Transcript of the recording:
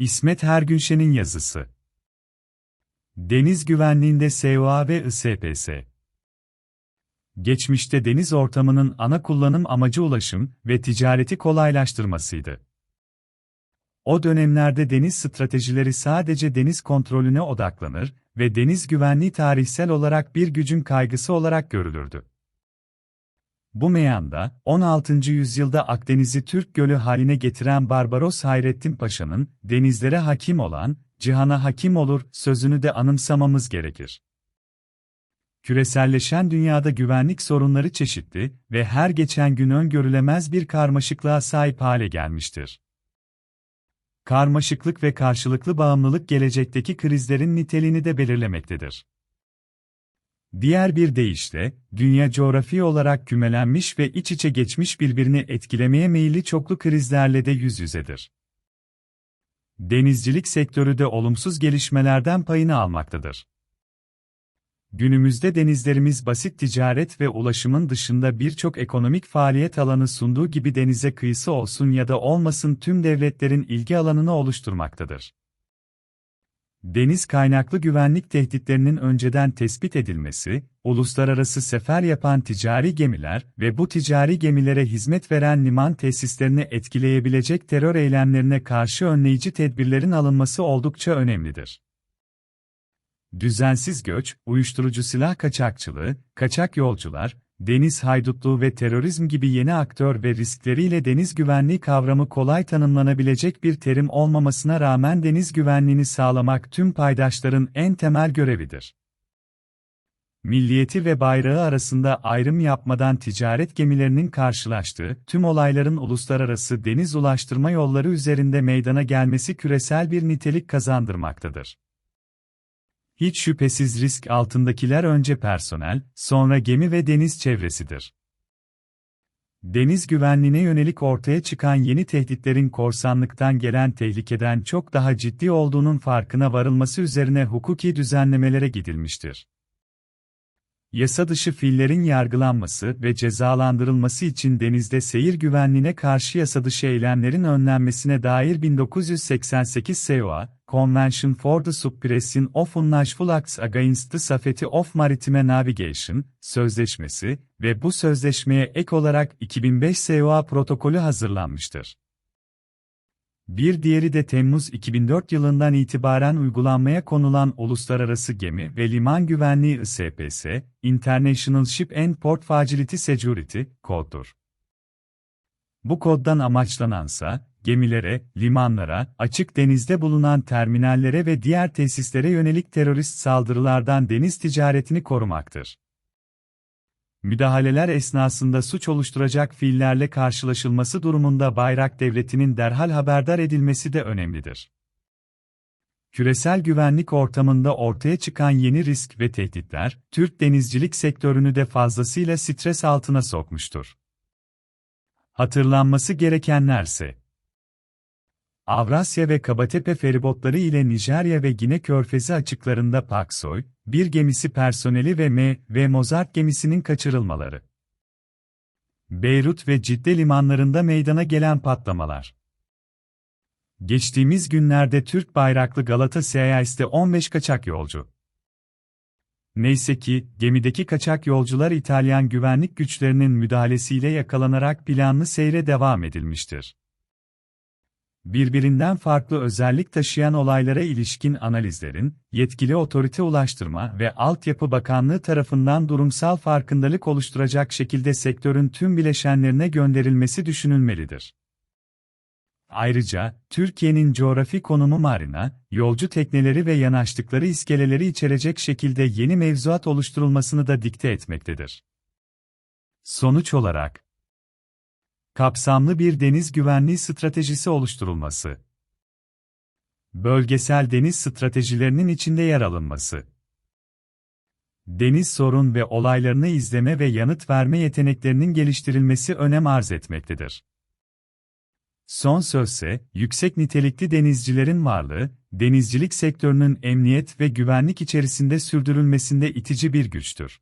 İsmet Hergünşen'in yazısı. Deniz güvenliğinde SOA ve ISPS. Geçmişte deniz ortamının ana kullanım amacı ulaşım ve ticareti kolaylaştırmasıydı. O dönemlerde deniz stratejileri sadece deniz kontrolüne odaklanır ve deniz güvenliği tarihsel olarak bir gücün kaygısı olarak görülürdü. Bu meyanda, 16. yüzyılda Akdeniz'i Türk gölü haline getiren Barbaros Hayrettin Paşa'nın, denizlere hakim olan, cihana hakim olur, sözünü de anımsamamız gerekir. Küreselleşen dünyada güvenlik sorunları çeşitli ve her geçen gün öngörülemez bir karmaşıklığa sahip hale gelmiştir. Karmaşıklık ve karşılıklı bağımlılık gelecekteki krizlerin niteliğini de belirlemektedir. Diğer bir deyişle, dünya coğrafi olarak kümelenmiş ve iç içe geçmiş birbirini etkilemeye meyilli çoklu krizlerle de yüz yüzedir. Denizcilik sektörü de olumsuz gelişmelerden payını almaktadır. Günümüzde denizlerimiz basit ticaret ve ulaşımın dışında birçok ekonomik faaliyet alanı sunduğu gibi denize kıyısı olsun ya da olmasın tüm devletlerin ilgi alanını oluşturmaktadır. Deniz kaynaklı güvenlik tehditlerinin önceden tespit edilmesi, uluslararası sefer yapan ticari gemiler ve bu ticari gemilere hizmet veren liman tesislerini etkileyebilecek terör eylemlerine karşı önleyici tedbirlerin alınması oldukça önemlidir. Düzensiz göç, uyuşturucu silah kaçakçılığı, kaçak yolcular, deniz haydutluğu ve terörizm gibi yeni aktör ve riskleriyle deniz güvenliği kavramı kolay tanımlanabilecek bir terim olmamasına rağmen deniz güvenliğini sağlamak tüm paydaşların en temel görevidir. Milliyeti ve bayrağı arasında ayrım yapmadan ticaret gemilerinin karşılaştığı tüm olayların uluslararası deniz ulaştırma yolları üzerinde meydana gelmesi küresel bir nitelik kazandırmaktadır. Hiç şüphesiz risk altındakiler önce personel, sonra gemi ve deniz çevresidir. Deniz güvenliğine yönelik ortaya çıkan yeni tehditlerin korsanlıktan gelen tehlikeden çok daha ciddi olduğunun farkına varılması üzerine hukuki düzenlemelere gidilmiştir. Yasa dışı fiillerin yargılanması ve cezalandırılması için denizde seyir güvenliğine karşı yasa dışı eylemlerin önlenmesine dair 1988 SEOA, Convention for the Suppression of Unlawful Acts Against the Safety of Maritime Navigation, sözleşmesi ve bu sözleşmeye ek olarak 2005 SEOA protokolü hazırlanmıştır. Bir diğeri de Temmuz 2004 yılından itibaren uygulanmaya konulan Uluslararası Gemi ve Liman Güvenliği ISPS, International Ship and Port Facility Security, koddur. Bu koddan amaçlanansa, gemilere, limanlara, açık denizde bulunan terminallere ve diğer tesislere yönelik terörist saldırılardan deniz ticaretini korumaktır. Müdahaleler esnasında suç oluşturacak fiillerle karşılaşılması durumunda bayrak devletinin derhal haberdar edilmesi de önemlidir. Küresel güvenlik ortamında ortaya çıkan yeni risk ve tehditler, Türk denizcilik sektörünü de fazlasıyla stres altına sokmuştur. Hatırlanması gerekenlerse Avrasya ve Kabatepe feribotları ile Nijerya ve Gine Körfezi açıklarında Paksoy, bir gemisi personeli ve M ve Mozart gemisinin kaçırılmaları. Beyrut ve Cidde limanlarında meydana gelen patlamalar. Geçtiğimiz günlerde Türk bayraklı Galata Seyahat'te 15 kaçak yolcu. Neyse ki, gemideki kaçak yolcular İtalyan güvenlik güçlerinin müdahalesiyle yakalanarak planlı seyre devam edilmiştir birbirinden farklı özellik taşıyan olaylara ilişkin analizlerin, yetkili otorite ulaştırma ve Altyapı Bakanlığı tarafından durumsal farkındalık oluşturacak şekilde sektörün tüm bileşenlerine gönderilmesi düşünülmelidir. Ayrıca, Türkiye'nin coğrafi konumu marina, yolcu tekneleri ve yanaştıkları iskeleleri içerecek şekilde yeni mevzuat oluşturulmasını da dikte etmektedir. Sonuç olarak, kapsamlı bir deniz güvenliği stratejisi oluşturulması. Bölgesel deniz stratejilerinin içinde yer alınması. Deniz sorun ve olaylarını izleme ve yanıt verme yeteneklerinin geliştirilmesi önem arz etmektedir. Son sözse, yüksek nitelikli denizcilerin varlığı, denizcilik sektörünün emniyet ve güvenlik içerisinde sürdürülmesinde itici bir güçtür.